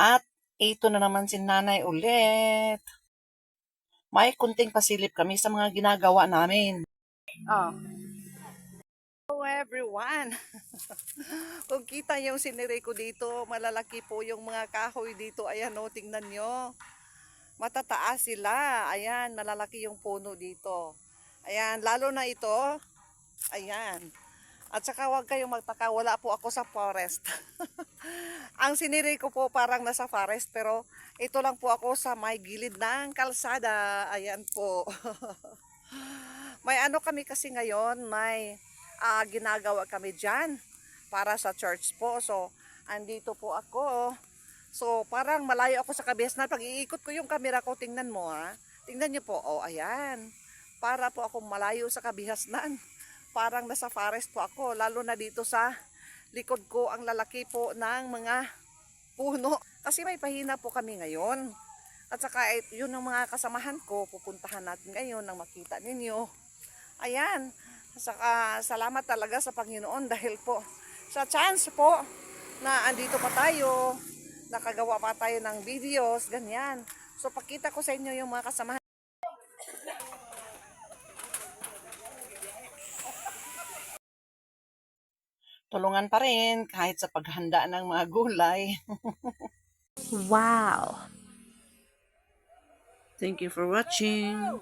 At ito na naman si nanay ulit. May kunting pasilip kami sa mga ginagawa namin. Oh. Hello everyone! Kung kita yung sinire ko dito, malalaki po yung mga kahoy dito. Ayan o, tingnan nyo. Matataas sila. Ayan, malalaki yung puno dito. Ayan, lalo na ito. Ayan. At saka huwag kayong magtaka, wala po ako sa forest. Ang siniri ko po parang nasa forest, pero ito lang po ako sa may gilid ng kalsada. Ayan po. may ano kami kasi ngayon, may ah, ginagawa kami dyan para sa church po. So, andito po ako. So, parang malayo ako sa kabihasnan. Pag iikot ko yung camera ko, tingnan mo ha. Tingnan niyo po, oh, ayan. Para po ako malayo sa kabihasnan. Parang nasa forest po ako, lalo na dito sa likod ko ang lalaki po ng mga puno. Kasi may pahina po kami ngayon. At saka eh, yun ang mga kasamahan ko, pupuntahan natin ngayon nang makita ninyo. Ayan, saka salamat talaga sa Panginoon dahil po sa chance po na andito pa tayo, nakagawa pa tayo ng videos, ganyan. So pakita ko sa inyo yung mga kasamahan. Tulungan pa rin kahit sa paghanda ng mga gulay. Wow. Thank you for watching.